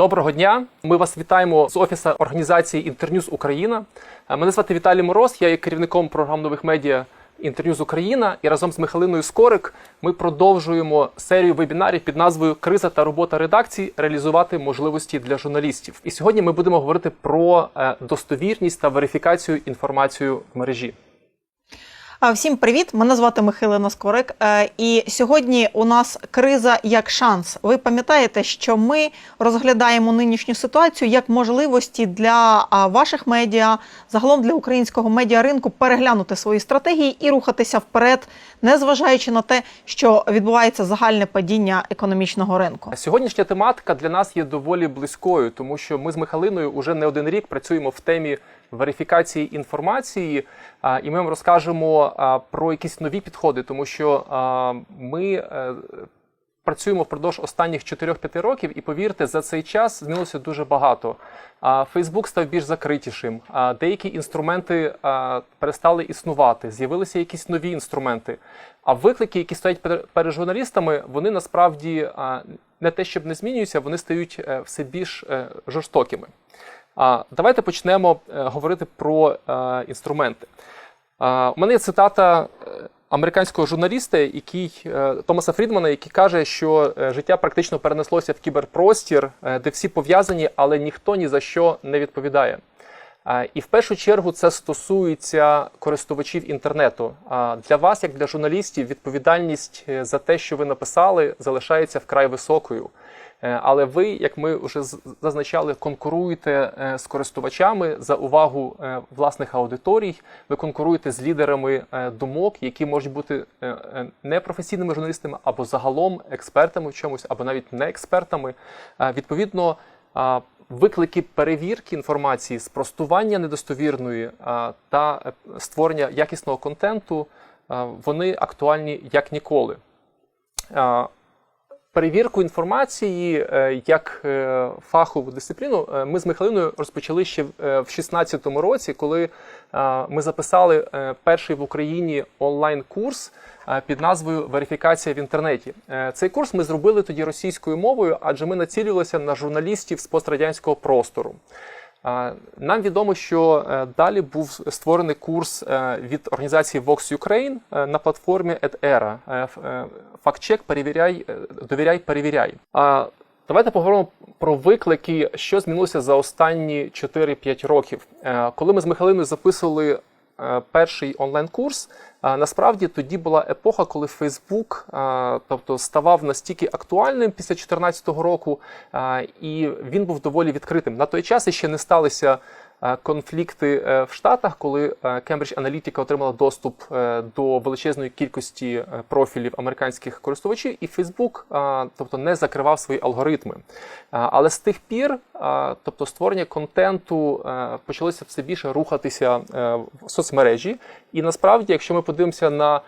Доброго дня. Ми вас вітаємо з офісу організації Інтерньюз Україна. Е, Мене звати Віталій Мороз. Я є керівником програм нових медіа Інтерньюз Україна. І разом з Михайлиною Скорик ми продовжуємо серію вебінарів під назвою Криза та робота редакцій реалізувати можливості для журналістів. І сьогодні ми будемо говорити про е, достовірність та верифікацію інформації в мережі. Всім привіт! Мене звати Михайлина Скорик. е, І сьогодні у нас криза як шанс. Ви пам'ятаєте, що ми розглядаємо нинішню ситуацію як можливості для ваших медіа, загалом для українського медіаринку переглянути свої стратегії і рухатися вперед, незважаючи на те, що відбувається загальне падіння економічного ринку. Сьогоднішня тематика для нас є доволі близькою, тому що ми з Михалиною вже не один рік працюємо в темі верифікації інформації, і ми вам розкажемо про якісь нові підходи, тому що ми. е, Працюємо впродовж останніх 4-5 років, і повірте, за цей час змінилося дуже багато. Фейсбук став більш закритішим. Деякі інструменти перестали існувати, з'явилися якісь нові інструменти. А виклики, які стоять перед- перед журналістами, вони насправді не те, щоб не змінюються, вони стають е, все більш е, жорстокими. А, Давайте почнемо е, говорити про е, інструменти. У мене є цитата е, американського журналіста, який Томаса Фрідмана, який каже, що життя практично перенеслося в кіберпростір, де всі пов'язані, але ніхто ні за що не відповідає. І в першу чергу це стосується користувачів інтернету. А Для вас, як для журналістів, відповідальність за те, що ви написали, залишається вкрай високою. Е, Але ви, як ми вже зазначали, конкуруєте е, з користувачами за увагу е, власних аудиторій. Ви конкуруєте з лідерами думок, які можуть бути непрофесійними журналістами або загалом експертами в чомусь, або навіть не експертами. Відповідно, виклики перевірки інформації, спростування недостовірної та створення якісного контенту, вони актуальні як ніколи. Перевірку інформації е, як е, фахову дисципліну е, ми з Михайлиною розпочали ще в 2016 році, коли ми записали перший в Україні онлайн-курс під назвою Верифікація в інтернеті. Цей курс ми зробили тоді російською мовою, адже ми націлювалися на журналістів з пострадянського простору. Нам відомо, що е, далі був створений курс е, від організації Vox Ukraine е, на платформі EdEra. Фактчек, перевіряй, довіряй, перевіряй. Давайте поговоримо про виклики, що змінилося за останні 4-5 років. Коли ми з Михайлиною записували перший онлайн-курс, насправді тоді була епоха, коли Фейсбук, тобто ставав настільки актуальним після 2014 року, і він був доволі відкритим. На той час ще не сталися конфлікти е, в Штатах, коли е, Cambridge Analytica отримала доступ е, до величезної кількості е, профілів американських користувачів, і Facebook, тобто, не закривав свої алгоритми. Але з тих пір, тобто створення контенту е, почалося все більше рухатися е, в соцмережі. І насправді, якщо ми подивимося на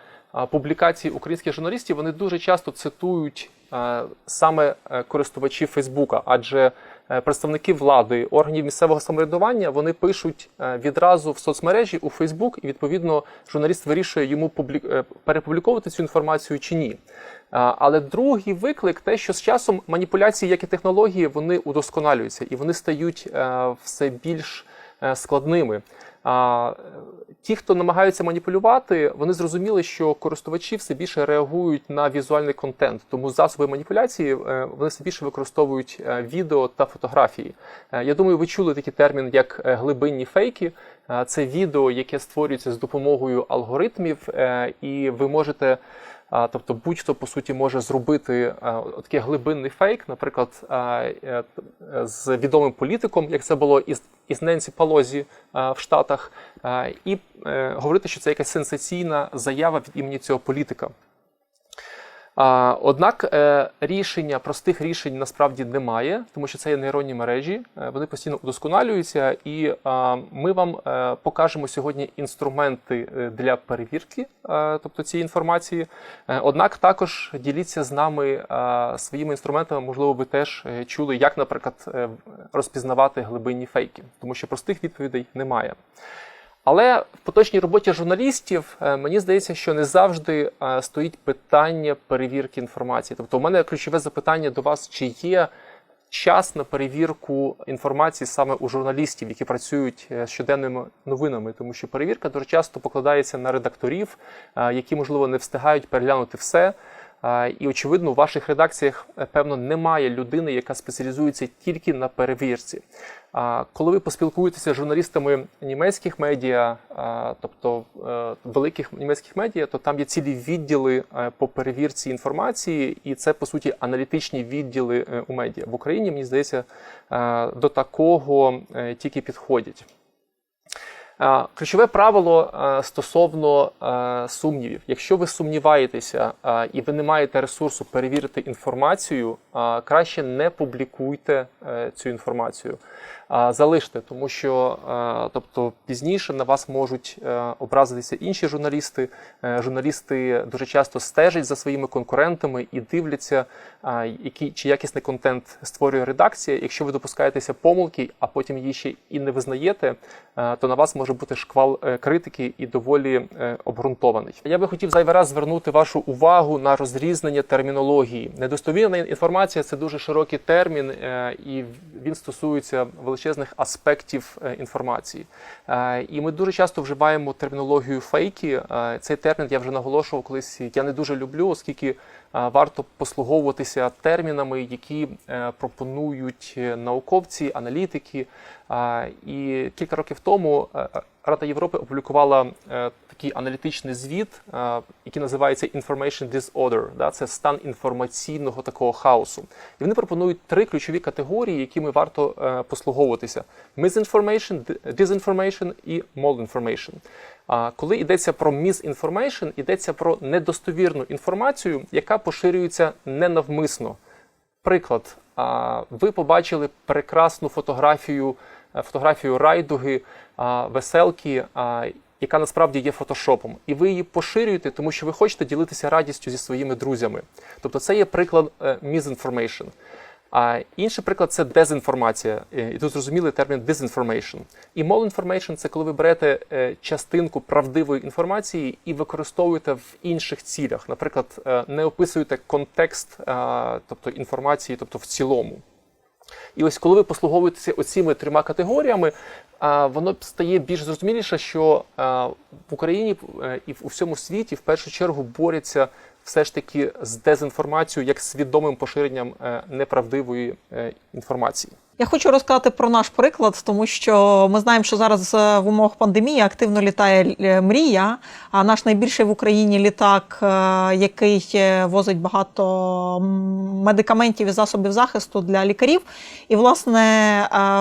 публікації українських журналістів, вони дуже часто цитують е, саме е, користувачів Фейсбука, адже е, представники влади, органів місцевого самоврядування вони пишуть е, відразу в соцмережі у Фейсбук, і відповідно журналіст вирішує йому публік е, перепубліковувати цю інформацію чи ні. Але другий виклик те, що з часом маніпуляції, як і технології, вони удосконалюються і вони стають е, все більш е, складними. Е, Ті, хто намагаються маніпулювати, вони зрозуміли, що користувачі все більше реагують на візуальний контент. Тому засоби маніпуляції е, вони все більше використовують е, відео та фотографії. Я думаю, ви чули такий термін, як глибинні фейки. Це відео, яке створюється з допомогою алгоритмів, і ви можете. Тобто будь-хто по суті може зробити такий глибинний фейк, наприклад, з відомим політиком, як це було із, із Ненсі Палозі в Штатах, і е, говорити, що це якась сенсаційна заява від імені цього політика. Однак е, рішення, простих рішень насправді немає, тому що це є нейронні мережі, е, вони постійно удосконалюються, і ми вам е, покажемо сьогодні інструменти для перевірки, тобто цієї інформації. Однак також діліться з нами своїми інструментами. Можливо, ви теж чули, як, наприклад, розпізнавати глибинні фейки, тому що простих відповідей немає. Але в поточній роботі журналістів е, мені здається, що не завжди е, стоїть питання перевірки інформації. Тобто, у мене ключове запитання до вас: чи є час на перевірку інформації саме у журналістів, які працюють е, щоденними новинами, тому що перевірка дуже часто покладається на редакторів, які можливо не встигають переглянути все. І очевидно, у ваших редакціях е, певно немає людини, яка спеціалізується тільки на перевірці. Коли ви поспілкуєтеся з журналістами німецьких медіа, тобто е, великих німецьких медіа, то там є цілі відділи е, по перевірці інформації, і це по суті аналітичні відділи у медіа в Україні. Мені здається, до такого тільки підходять. Ключове правило е, стосовно е, сумнівів. Якщо ви сумніваєтеся е, і ви не маєте ресурсу перевірити інформацію, краще не публікуйте цю інформацію. Залиште, тому що тобто пізніше на вас можуть е, образитися інші журналісти. Е, Журналісти дуже часто стежать за своїми конкурентами і дивляться, який чи якісний контент створює редакція. Якщо ви допускаєтеся помилки, а потім її ще і не визнаєте, е, то на вас може бути шквал критики і доволі обґрунтований. Я би хотів зайвий раз звернути вашу увагу на розрізнення термінології. Недостовірна інформація це дуже широкий термін, і він стосується величезних аспектів е, інформації. Е, І ми дуже часто вживаємо термінологію фейки. Е, Цей термін я вже наголошував колись. Я не дуже люблю, оскільки варто послуговуватися термінами, які пропонують науковці, аналітики. І кілька років тому Рада Європи опублікувала е, такий аналітичний звіт, е, який називається Information Disorder. Да? Це стан інформаційного такого хаосу. І вони пропонують три ключові категорії, якими варто е, послуговуватися: misinformation, disinformation і malinformation. А коли йдеться про misinformation, йдеться про недостовірну інформацію, яка поширюється ненавмисно. Приклад, ви побачили прекрасну фотографію, фотографію райдуги, веселки, яка насправді є фотошопом, і ви її поширюєте, тому що ви хочете ділитися радістю зі своїми друзями. Тобто, це є приклад е, misinformation. А інший приклад це дезінформація. Е, І тут зрозумілий термін disinformation. І malinformation – це коли ви берете е, частинку правдивої інформації і використовуєте в інших цілях. Наприклад, е, не описуєте контекст, е, тобто інформації, тобто в цілому. І ось коли ви послуговуєтеся оціми трьома категоріями, воно стає більш зрозуміліше, що в Україні е, і в у всьому світі в першу чергу борються все ж таки з дезінформацією як свідомим поширенням е, неправдивої е, інформації. Я хочу розказати про наш приклад, тому що ми знаємо, що зараз е, в умовах пандемії активно літає е, мрія. А наш найбільший в Україні літак, е, який возить багато медикаментів і засобів захисту для лікарів. І, власне,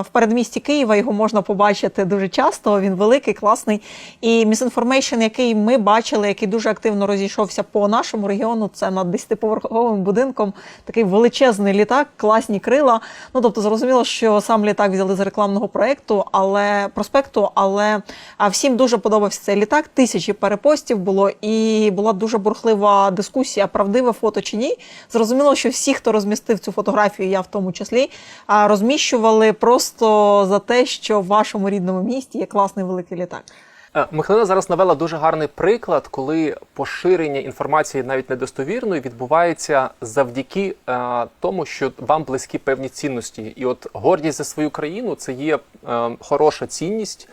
в передмісті Києва його можна побачити дуже часто. Він великий, класний. І місінформейшн, який ми бачили, який дуже активно розійшовся по нашому регіону, це над 10-поверховим будинком. Такий величезний літак, класні крила. Ну тобто, зрозуміло, що сам літак взяли з рекламного проекту, але проспекту, але а, всім дуже подобався цей літак. Тисячі перепостів було, і була дуже бурхлива дискусія, правдиве фото чи ні. Зрозуміло, що всі, хто розмістив цю фотографію, я в тому числі, розміщували просто за те, що в вашому рідному місті є класний великий літак. Е, Михайлина зараз навела дуже гарний приклад, коли поширення інформації навіть недостовірної відбувається завдяки е, тому, що вам близькі певні цінності. І от гордість за свою країну це є е, хороша цінність.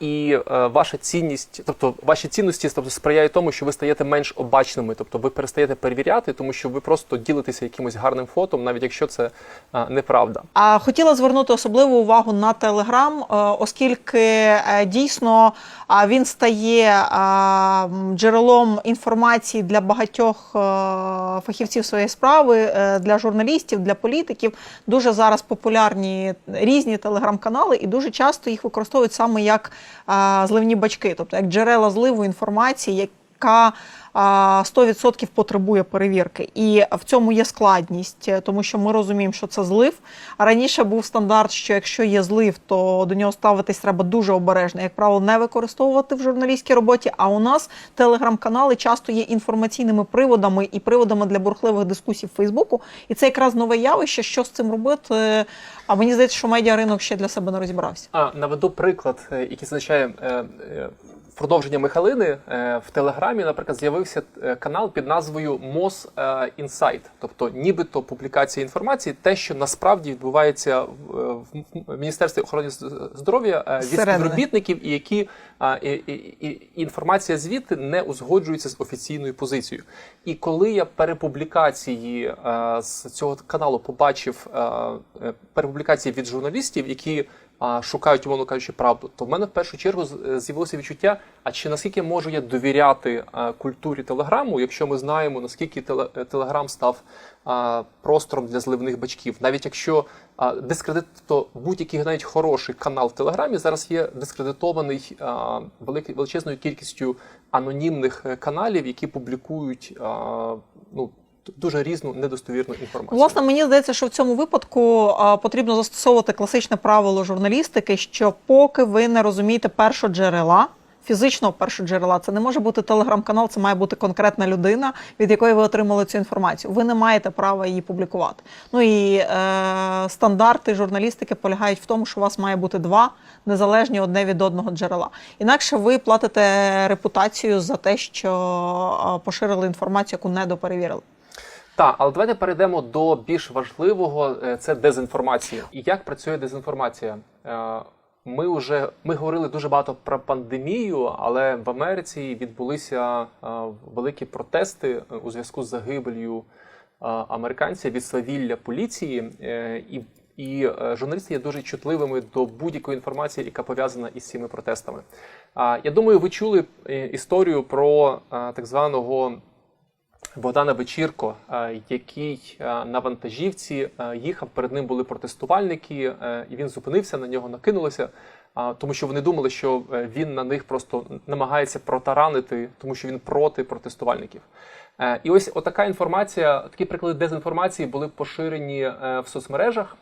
І е, ваша цінність, тобто ваші цінності тобто, сприяють тому, що ви стаєте менш обачними, тобто ви перестаєте перевіряти, тому що ви просто ділитеся якимось гарним фотом, навіть якщо це е, неправда. А хотіла звернути особливу увагу на Телеграм, оскільки е, дійсно він стає джерелом інформації для багатьох фахівців своєї справи, для журналістів, для політиків. Дуже зараз популярні різні телеграм-канали, і дуже часто їх використовують саме як зливні бачки, тобто як джерела зливу інформації, яка 100% потребує перевірки. І в цьому є складність, е, тому що ми розуміємо, що це злив. А раніше був стандарт, що якщо є злив, то до нього ставитись треба дуже обережно, як правило, не використовувати в журналістській роботі. А у нас телеграм-канали часто є інформаційними приводами і приводами для бурхливих дискусій в Фейсбуку. І це якраз нове явище. Що з цим робити? А мені здається, що медіаринок ще для себе не розібрався. А наведу приклад, е, який означає е, е, продовження Михалини е, в Телеграмі, наприклад, з'явився е, канал під назвою Мос е, Інсайт, тобто нібито публікація інформації, те, що насправді відбувається в, Міністерстві охорони здоров'я від співробітників, і які і, і, і, і інформація звідти не узгоджується з офіційною позицією. І коли я перепублікації з цього каналу побачив перепублікації від журналістів, які шукають, умовно кажучи, правду, то в мене в першу чергу е, з'явилося відчуття: а чи наскільки можу я довіряти е, культурі телеграму, якщо ми знаємо, наскільки е, телеграм став простором для зливних бачків, навіть якщо дискредит, то будь-який навіть хороший канал в Телеграмі зараз є дискредитований величезною кількістю анонімних каналів, які публікують ну, дуже різну недостовірну інформацію. Власне, мені здається, що в цьому випадку а, потрібно застосовувати класичне правило журналістики, що поки ви не розумієте першоджерела, фізичного першоджерела, це не може бути телеграм-канал, це має бути конкретна людина, від якої ви отримали цю інформацію. Ви не маєте права її публікувати. Ну і е, стандарти журналістики полягають в тому, що у вас має бути два незалежні одне від одного джерела. Інакше ви платите репутацію за те, що поширили інформацію, яку не доперевірили. Так, але давайте перейдемо до більш важливого е, це дезінформація. І як працює дезінформація? Е, Ми вже ми говорили дуже багато про пандемію, але в Америці відбулися е, великі протести у зв'язку з загибелью американця від свавілля поліції. І і журналісти є дуже чутливими до будь-якої інформації, яка пов'язана із цими протестами. Я думаю, ви чули історію про так званого Богдана Вечірко, е, який е, на вантажівці е, їхав. Перед ним були протестувальники, і він зупинився на нього, накинулися, тому що вони думали, що він на них просто намагається протаранити, тому що він проти протестувальників. І ось отака інформація, такі приклади дезінформації були поширені в соцмережах,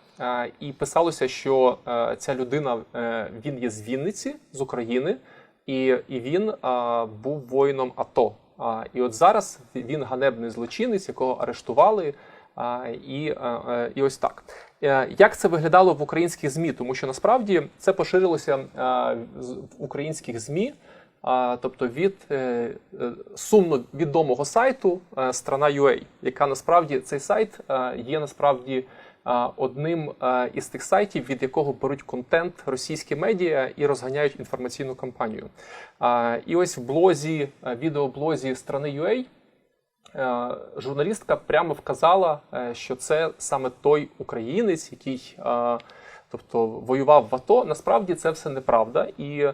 і писалося, що ця людина він є з Вінниці, з України, і, і він був воїном АТО. І от зараз він ганебний злочинець, якого арештували. І, е, і ось так. Е, Як це виглядало в українських ЗМІ? Тому що насправді це поширилося в українських ЗМІ, тобто від е, сумно відомого сайту Страна.ua, яка насправді цей сайт є насправді одним із тих сайтів, від якого беруть контент російські медіа і розганяють інформаційну кампанію. І ось в блозі, відеоблозі страни.ua е, журналістка прямо вказала, е, що це саме той українець, який тобто, воював в АТО. Насправді це все неправда. І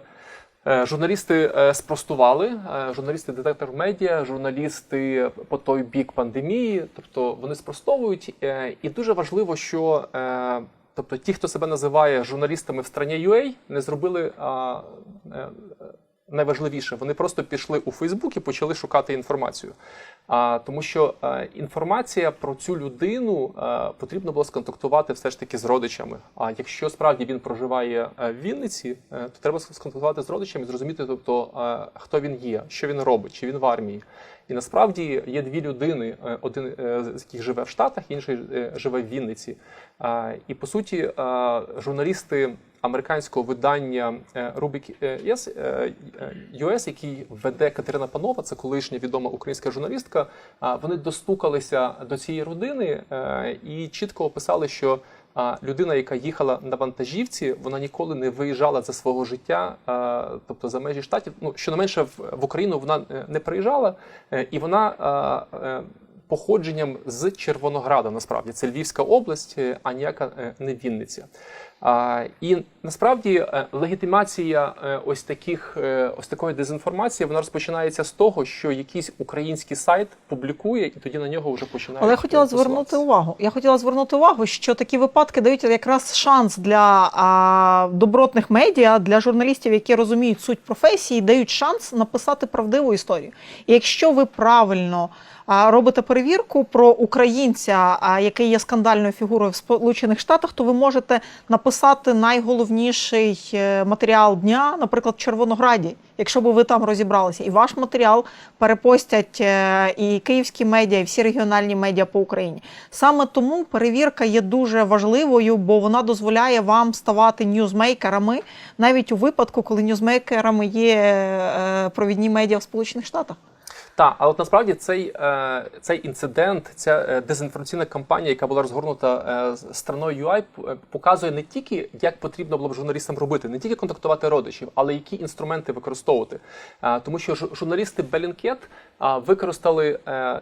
журналісти е, спростували, е, журналісти детектор медіа, журналісти по той бік пандемії, тобто вони спростовують. Е, І дуже важливо, що. е, Тобто ті, хто себе називає журналістами в страні UA, не зробили е, найважливіше. Вони просто пішли у Фейсбук і почали шукати інформацію. А, тому що е, інформація про цю людину е, потрібно було сконтактувати все ж таки з родичами. А якщо справді він проживає е, в Вінниці, то треба сконтактувати з родичами, зрозуміти, тобто е, хто він є, що він робить, чи він в армії. І насправді є дві людини: один з яких живе в Штатах, інший живе в Вінниці. А, І по суті, а, журналісти американського видання е, Rubik Yes, е, е, US, який веде Катерина Панова, це колишня відома українська журналістка. Вони достукалися до цієї родини е, і чітко описали, що людина, яка їхала на вантажівці, вона ніколи не виїжджала за свого життя, тобто за межі штатів. Ну щонайменше в, Україну вона е, не приїжджала, е, і вона. е, Походженням з Червонограда, насправді це Львівська область, е, а ніяка е, не Вінниця. І насправді е, легітимація е, ось таких е, ось такої дезінформації вона розпочинається з того, що якийсь український сайт публікує, і тоді на нього вже починають. Але я хотіла звернути увагу. Я хотіла звернути увагу, що такі випадки дають якраз шанс для а, добротних медіа, для журналістів, які розуміють суть професії, дають шанс написати правдиву історію. І якщо ви правильно робите перевірку про українця, який є скандальною фігурою в Сполучених Штатах, то ви можете написати найголовніший е, матеріал дня, наприклад, в Червонограді, якщо б ви там розібралися. І ваш матеріал перепостять е, і київські медіа, і всі регіональні медіа по Україні. Саме тому перевірка є дуже важливою, бо вона дозволяє вам ставати ньюзмейкерами, навіть у випадку, коли ньюзмейкерами є е, провідні медіа в Сполучених Штатах. Так, але от насправді цей, е, цей інцидент, ця е, дезінформаційна кампанія, яка була розгорнута е, страною UI, показує не тільки, як потрібно було б журналістам робити, не тільки контактувати родичів, але які інструменти використовувати. Тому що жу- журналісти Bellingcat використали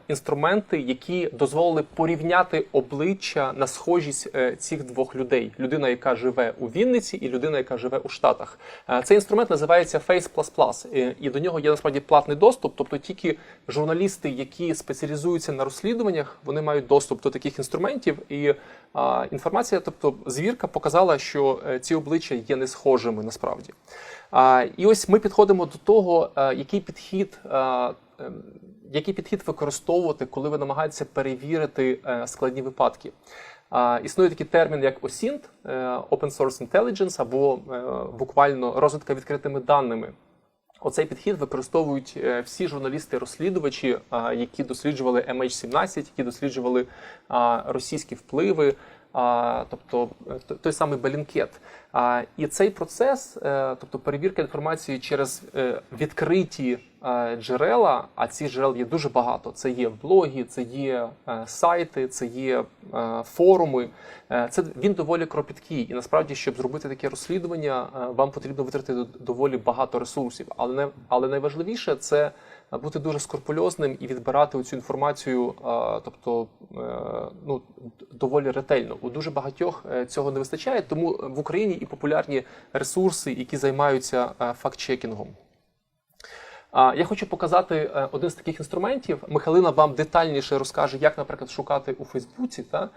інструменти, які дозволили порівняти обличчя на схожість цих двох людей: людина, яка живе у Вінниці, і людина, яка живе у Штатах. Цей інструмент називається Face++, і до нього є насправді платний доступ, тобто тільки журналісти, які спеціалізуються на розслідуваннях, вони мають доступ до таких інструментів. І а, інформація, тобто звірка, показала, що е, ці обличчя є не схожими насправді. А, і ось ми підходимо до того, е, який підхід. е, ем, Який підхід використовувати, коли ви намагаєтеся перевірити складні випадки? Існує такий термін, як OSINT, Open Source Intelligence, або буквально розвитка відкритими даними. Оцей підхід використовують е, всі журналісти-розслідувачі, які досліджували MH17, які досліджували російські впливи, тобто той самий Белінкет. І цей процес, е, тобто перевірка інформації через е, відкриті е, джерела, а цих джерел є дуже багато. Це є блоги, це є сайти, це є форуми. Це він доволі кропіткий, і насправді, щоб зробити таке розслідування, вам потрібно витратити до- доволі багато ресурсів. Але не але найважливіше це бути дуже скрупульозним і відбирати цю інформацію, е, тобто е, ну доволі ретельно. У дуже багатьох е, цього не вистачає, тому в Україні і популярні ресурси, які займаються факт-чекінгом. Я хочу показати е, один з таких інструментів. Михайлина вам детальніше розкаже, як, наприклад, шукати у Фейсбуці. Та?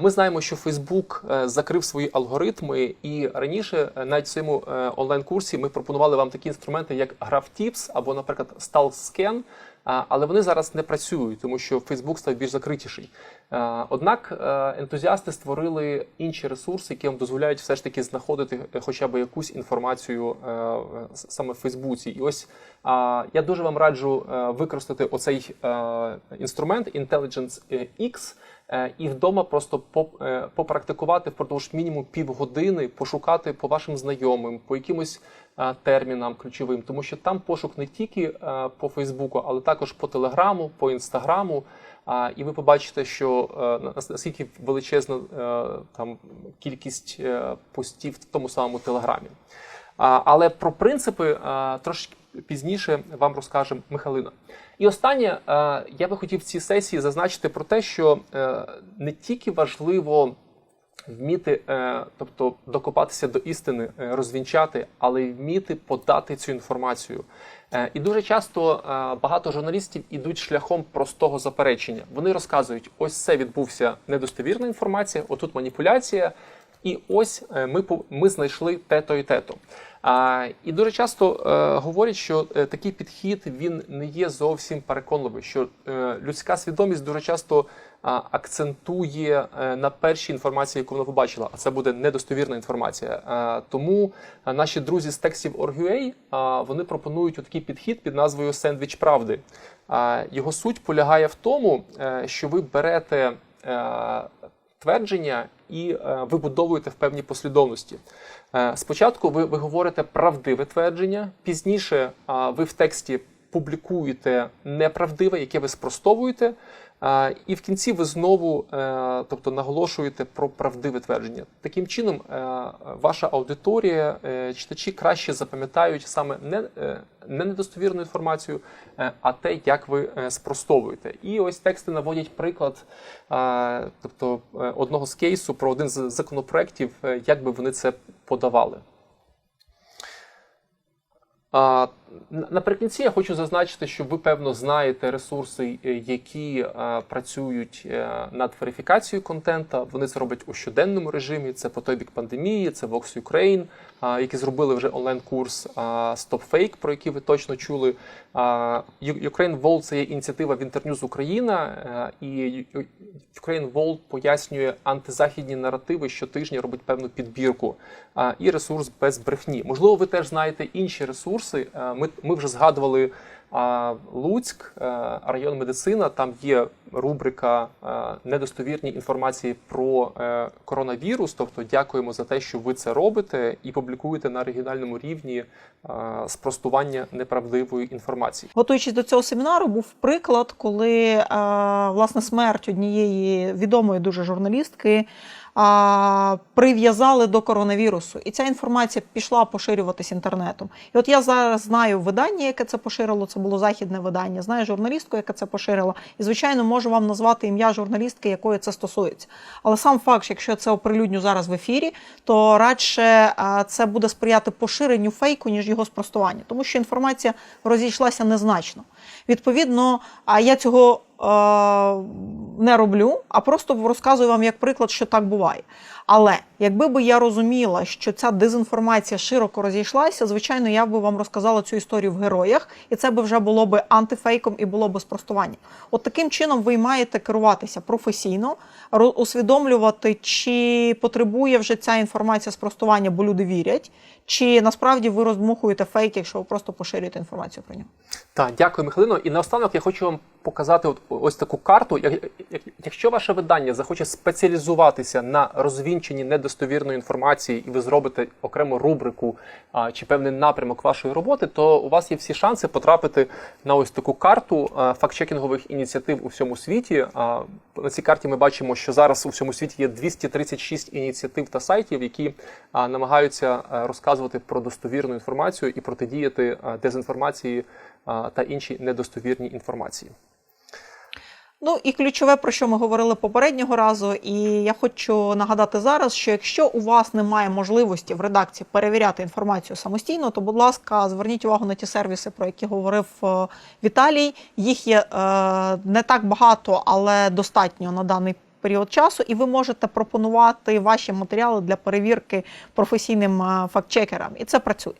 Ми знаємо, що Фейсбук е, закрив свої алгоритми, і раніше е, навіть в цьому онлайн-курсі ми пропонували вам такі інструменти, як GraphTips або, наприклад, StalkScan, а, але вони зараз не працюють, тому що Фейсбук став більш закритіший. Е, Однак е, ентузіасти створили інші ресурси, які вам дозволяють все ж таки знаходити е, хоча б якусь інформацію саме в Фейсбуці. І ось я дуже вам раджу використати оцей інструмент Intelligence X і вдома просто е, попрактикувати впродовж мінімум півгодини, пошукати по вашим знайомим, по якимось е, термінам ключовим, тому що там пошук не тільки е, по Фейсбуку, але також по Телеграму, по Інстаграму. І ви побачите, що е, наскільки величезна е, там кількість е, постів в тому самому Телеграмі. Але про принципи трошки пізніше вам розкаже Михайлина. І останнє, я би хотів в цій сесії зазначити про те, що е, не тільки важливо вміти, е, тобто докопатися до істини, е, розвінчати, але й вміти подати цю інформацію. Е, І дуже часто е, багато журналістів ідуть шляхом простого заперечення. Вони розказують: ось це відбувся недостовірна інформація, отут маніпуляція, і ось е, ми ми знайшли те-то і те-то. І дуже часто е, говорять, що е, такий підхід він не є зовсім переконливий, що е, людська свідомість дуже часто акцентує на першій інформації, яку вона побачила, а це буде недостовірна інформація. Тому наші друзі з текстів Org.ua, вони пропонують такий підхід під назвою Сендвіч правди. Його суть полягає в тому, що ви берете. Твердження і е, вибудовуєте в певній послідовності. Е, спочатку ви, ви говорите правдиве твердження, пізніше ви в тексті публікуєте неправдиве, яке ви спростовуєте, і в кінці ви знову е, тобто, наголошуєте про правдиве твердження. Таким чином, е, ваша аудиторія, е, читачі краще запам'ятають саме не, не недостовірну інформацію, а те, як ви спростовуєте. І ось тексти наводять приклад тобто, одного з кейсу про один з законопроєктів, як би вони це подавали. Наприкінці я хочу зазначити, що ви певно знаєте ресурси, е, які е, працюють е, над верифікацією контента. Вони це роблять у щоденному режимі. Це по той бік пандемії, це Vox Ukraine, які зробили вже онлайн-курс Stop Fake, про який ви точно чули. Ukraine Vault – це є ініціатива в Інтерньюз Україна, і Ukraine Vault пояснює антизахідні наративи щотижня робить певну підбірку і ресурс без брехні. Можливо, ви теж знаєте інші ресурси. Ми, ми вже згадували а, Луцьк, е, район медицина. Там є рубрика е, недостовірні інформації про е, коронавірус. Тобто, дякуємо за те, що ви це робите і публікуєте на регіональному рівні е, спростування неправдивої інформації. Готуючись до цього семінару, був приклад, коли е, власне смерть однієї відомої дуже журналістки а, прив'язали до коронавірусу, і ця інформація пішла поширюватись інтернетом. І от я зараз знаю видання, яке це поширило. Це було західне видання. Знаю журналістку, яка це поширила. І звичайно, можу вам назвати ім'я журналістки, якої це стосується. Але сам факт, що якщо це оприлюдню зараз в ефірі, то радше це буде сприяти поширенню фейку, ніж його спростуванню, тому що інформація розійшлася незначно. Відповідно, а я цього не роблю, а просто розказую вам як приклад, що так буває. Але якби би я розуміла, що ця дезінформація широко розійшлася, звичайно, я би вам розказала цю історію в героях, і це би вже було би антифейком і було би спростування. От таким чином ви маєте керуватися професійно, ро- усвідомлювати, чи потребує вже ця інформація спростування, бо люди вірять, чи насправді ви роздмухуєте фейк, якщо ви просто поширюєте інформацію про нього. Так, дякую, Михайлино. І наостанок я хочу вам показати от ось таку карту. Як- як- Якщо ваше видання захоче спеціалізуватися на розвінченні недостовірної інформації, і ви зробите окрему рубрику а, чи певний напрямок вашої роботи, то у вас є всі шанси потрапити на ось таку карту фактчекінгових ініціатив у всьому світі. А, На цій карті ми бачимо, що зараз у всьому світі є 236 ініціатив та сайтів, які а, намагаються розказувати про достовірну інформацію і протидіяти дезінформації а, та інші недостовірні інформації. Ну і ключове, про що ми говорили попереднього разу, і я хочу нагадати зараз, що якщо у вас немає можливості в редакції перевіряти інформацію самостійно, то будь ласка, зверніть увагу на ті сервіси, про які говорив е, Віталій. Їх є е, не так багато, але достатньо на даний період часу, і ви можете пропонувати ваші матеріали для перевірки професійним е, фактчекерам, і це працює.